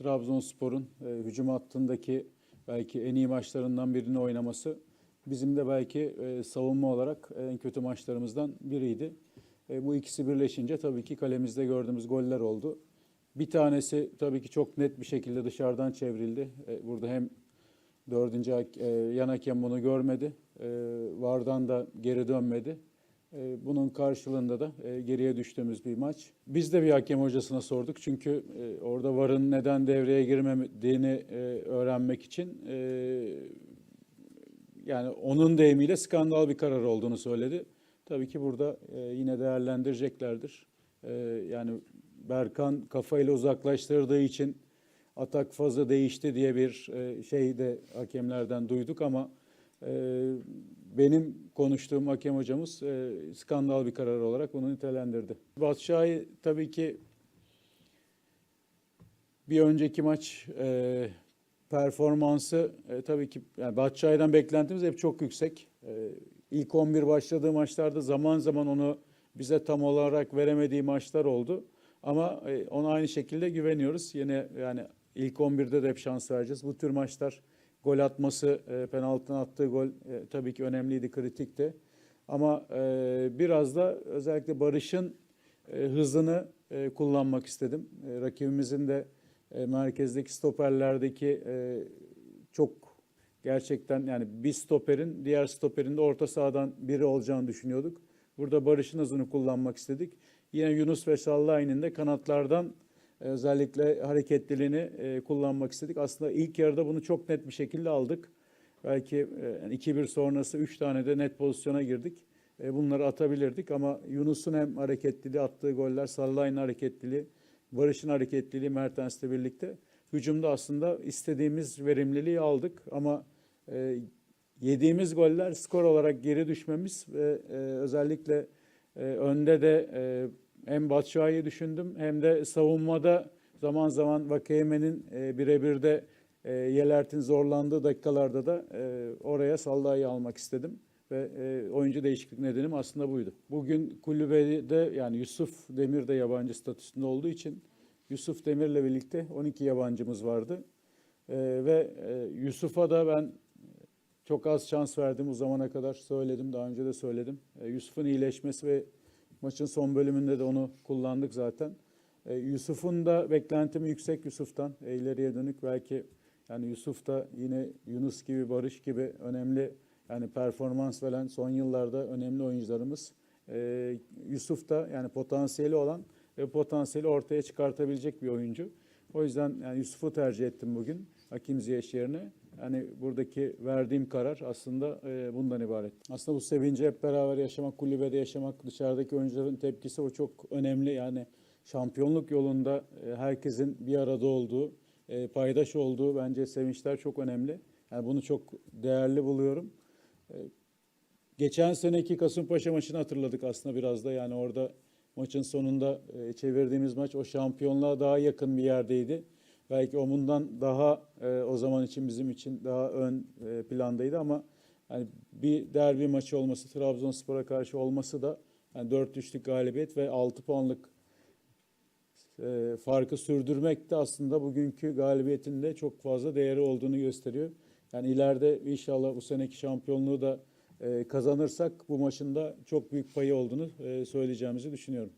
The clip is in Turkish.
Trabzonspor'un e, hücum hattındaki belki en iyi maçlarından birini oynaması bizim de belki e, savunma olarak en kötü maçlarımızdan biriydi. E, bu ikisi birleşince tabii ki kalemizde gördüğümüz goller oldu. Bir tanesi tabii ki çok net bir şekilde dışarıdan çevrildi. E, burada hem dördüncü e, yan hakem bunu görmedi. E, Vardan da geri dönmedi. E, Bunun karşılığında da e, geriye düştüğümüz bir maç. Biz de bir hakem hocasına sorduk. Çünkü e, orada VAR'ın neden devreye girmediğini e, öğrenmek için yani onun deyimiyle skandal bir karar olduğunu söyledi. Tabii ki burada yine değerlendireceklerdir. Yani Berkan kafayla uzaklaştırdığı için atak fazla değişti diye bir şey de hakemlerden duyduk ama benim konuştuğum hakem hocamız e, skandal bir karar olarak bunu nitelendirdi. Batshuayi tabii ki bir önceki maç e, performansı e, tabii ki yani Batshuayi'den beklentimiz hep çok yüksek. E, ilk 11 başladığı maçlarda zaman zaman onu bize tam olarak veremediği maçlar oldu. Ama e, ona aynı şekilde güveniyoruz. Yine yani ilk 11'de de hep şans vereceğiz. Bu tür maçlar gol atması, e, penaltıdan attığı gol e, tabii ki önemliydi, kritikti. Ama e, biraz da özellikle Barış'ın e, hızını e, kullanmak istedim. E, rakibimizin de e, merkezdeki stoperlerdeki e, çok gerçekten yani bir stoperin diğer stoperin de orta sahadan biri olacağını düşünüyorduk. Burada Barış'ın hızını kullanmak istedik. Yine Yunus ve Sallahin'in de kanatlardan özellikle hareketliliğini e, kullanmak istedik. Aslında ilk yarıda bunu çok net bir şekilde aldık. Belki e, yani 2-1 sonrası 3 tane de net pozisyona girdik. E, Bunları atabilirdik ama Yunus'un hem hareketliliği attığı goller, Sallahin'in hareketliliği, Barış'ın hareketliliği Mertens'le birlikte hücumda aslında istediğimiz verimliliği aldık ama e, yediğimiz goller skor olarak geri düşmemiz ve e, özellikle e, önde de e, hem Batshuayi'yi düşündüm hem de savunmada zaman zaman Vakayeme'nin e, birebir de e, Yelert'in zorlandığı dakikalarda da e, oraya Sallah'ı almak istedim. Ve e, oyuncu değişiklik nedenim aslında buydu. Bugün kulübede yani Yusuf Demir de yabancı statüsünde olduğu için Yusuf Demir'le birlikte 12 yabancımız vardı. E, ve e, Yusuf'a da ben çok az şans verdim bu zamana kadar söyledim daha önce de söyledim. E, Yusuf'un iyileşmesi ve maçın son bölümünde de onu kullandık zaten. E, Yusuf'un da beklentimi yüksek Yusuf'tan e, ileriye dönük belki yani Yusuf da yine Yunus gibi Barış gibi önemli yani performans veren son yıllarda önemli oyuncularımız. E, Yusuf da yani potansiyeli olan ve potansiyeli ortaya çıkartabilecek bir oyuncu. O yüzden yani Yusuf'u tercih ettim bugün Hakim Ziyech yerine. Yani buradaki verdiğim karar aslında e, bundan ibaret. Aslında bu sevinci hep beraber yaşamak, kulübede yaşamak, dışarıdaki oyuncuların tepkisi o çok önemli. Yani şampiyonluk yolunda e, herkesin bir arada olduğu, e, paydaş olduğu bence sevinçler çok önemli. Yani bunu çok değerli buluyorum. E, geçen seneki Kasımpaşa maçını hatırladık aslında biraz da. Yani orada maçın sonunda e, çevirdiğimiz maç o şampiyonluğa daha yakın bir yerdeydi. Belki o bundan daha e, o zaman için bizim için daha ön e, plandaydı ama yani bir derbi maçı olması, Trabzonspor'a karşı olması da yani 4-3'lük galibiyet ve 6 puanlık e, farkı sürdürmek de aslında bugünkü galibiyetin de çok fazla değeri olduğunu gösteriyor. Yani ileride inşallah bu seneki şampiyonluğu da e, kazanırsak bu maçın da çok büyük payı olduğunu e, söyleyeceğimizi düşünüyorum.